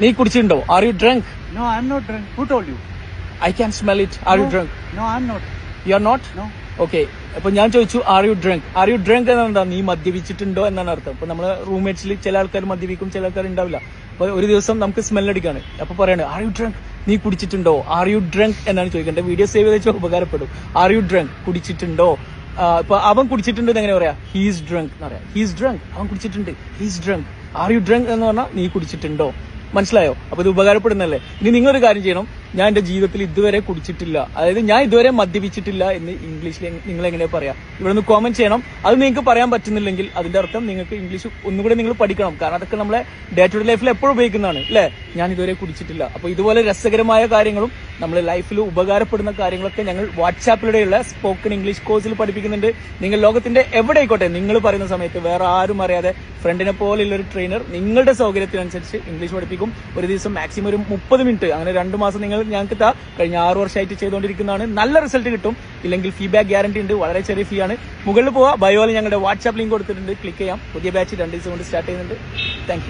നീ കുടിച്ചിട്ടുണ്ടോ? Are you drunk No, I'm not drunk. Who told you? I can smell it are you No. Drunk No, I'm not. You are not No. Okay അപ്പൊ ഞാൻ ചോദിച്ചു are you drunk are you drunk എന്നാ നീ മദ്യപിച്ചിട്ടുണ്ടോ? എന്നാണ് അർത്ഥം. അപ്പൊ നമ്മളെ റൂംമേറ്റ്സിൽ ചില ആൾക്കാർ മദ്യപിക്കും ചില ആൾക്കാർ ഉണ്ടാവില്ല. അപ്പൊ ഒരു ദിവസം നമുക്ക് സ്മെൽ അടിക്കാണ് അപ്പൊ പറയാണ് ആർ യു ഡ്രങ്ക് നീ കുടിച്ചിട്ടുണ്ടോ? ആർ യു ഡ്രങ്ക് എന്നാണ് ചോദിക്കേണ്ടത് വീഡിയോ സേവ് ചെയ്ത് വെച്ചാൽ ഉപകാരപ്പെടും. ആർ യു ഡ്രങ്ക് കുടിച്ചിട്ടുണ്ടോ? ആ, ഇപ്പൊ അവൻ കുടിച്ചിട്ടുണ്ട് എന്ന് എങ്ങനെ പറയാ? ഹീസ് ഡ്രങ്ക് എന്ന് പറയാം. ഹീസ് ഡ്രങ്ക് അവൻ കുടിച്ചിട്ടുണ്ട്. He's drunk are you drunk എന്ന് പറഞ്ഞാൽ നീ കുടിച്ചിട്ടുണ്ടോ? മനസ്സിലായോ? അപ്പൊ ഇത് ഉപകാരപ്പെടുന്നല്ലേ ഇനി നിങ്ങൾ ഒരു കാര്യം ചെയ്യണം. ഞാൻ എന്റെ ജീവിതത്തിൽ ഇതുവരെ കുടിച്ചിട്ടില്ല. അതായത് ഞാൻ ഇതുവരെ മദ്യപിച്ചിട്ടില്ല എന്ന് ഇംഗ്ലീഷിൽ നിങ്ങൾ എങ്ങനെയാ പറയാ? ഇവിടെ നിന്ന് കോമന്റ് ചെയ്യണം. അത് നിങ്ങൾക്ക് പറയാൻ പറ്റുന്നില്ലെങ്കിൽ അതിന്റെ അർത്ഥം നിങ്ങൾക്ക് ഇംഗ്ലീഷ് ഒന്നുകൂടെ നിങ്ങൾ പഠിക്കണം. കാരണം അതൊക്കെ നമ്മളെ ഡേ ടു ഡേ ലൈഫിൽ എപ്പോഴും ഉപയോഗിക്കുന്നതാണ് അല്ലേ? ഞാൻ ഇതുവരെ കുടിച്ചിട്ടില്ല. അപ്പൊ ഇതുപോലെ രസകരമായ കാര്യങ്ങളും നമ്മൾ ലൈഫിൽ ഉപകാരപ്പെടുന്ന കാര്യങ്ങളൊക്കെ ഞങ്ങൾ വാട്സാപ്പിലൂടെയുള്ള സ്പോക്കൺ ഇംഗ്ലീഷ് കോഴ്സിൽ പഠിപ്പിക്കുന്നുണ്ട്. നിങ്ങൾ ലോകത്തിന്റെ എവിടെ ആയിക്കോട്ടെ നിങ്ങൾ പറയുന്ന സമയത്ത് വേറെ ആരും അറിയാതെ ഫ്രണ്ടിനെ പോലെയുള്ള ഒരു ട്രെയിനർ നിങ്ങളുടെ സൗകര്യത്തിനനുസരിച്ച് ഇംഗ്ലീഷ് പഠിപ്പിക്കും. ഒരു ദിവസം മാക്സിമം ഒരു മുപ്പത് മിനിറ്റ് അങ്ങനെ രണ്ട് മാസം നിങ്ങൾ ഞങ്ങൾക്ക് താ കഴിഞ്ഞ ആറ് വർഷമായിട്ട് ചെയ്തുകൊണ്ടിരിക്കുന്നതാണ്. നല്ല റിസൾട്ട് കിട്ടും. ഇല്ലെങ്കിൽ ഫീഡ്ബാക്ക് ഗ്യാരണ്ടി ഉണ്ട്. വളരെ ചെറിയ ഫീ ആണ്. മുകളിൽ പോവാ. ബയോയിൽ ഞങ്ങളുടെ വാട്സാപ്പ് ലിങ്ക് കൊടുത്തിട്ടുണ്ട്. ക്ലിക്ക് ചെയ്യാം. പുതിയ ബാച്ച് രണ്ട് ദിവസം കൊണ്ട് സ്റ്റാർട്ട് ചെയ്യുന്നുണ്ട്. താങ്ക്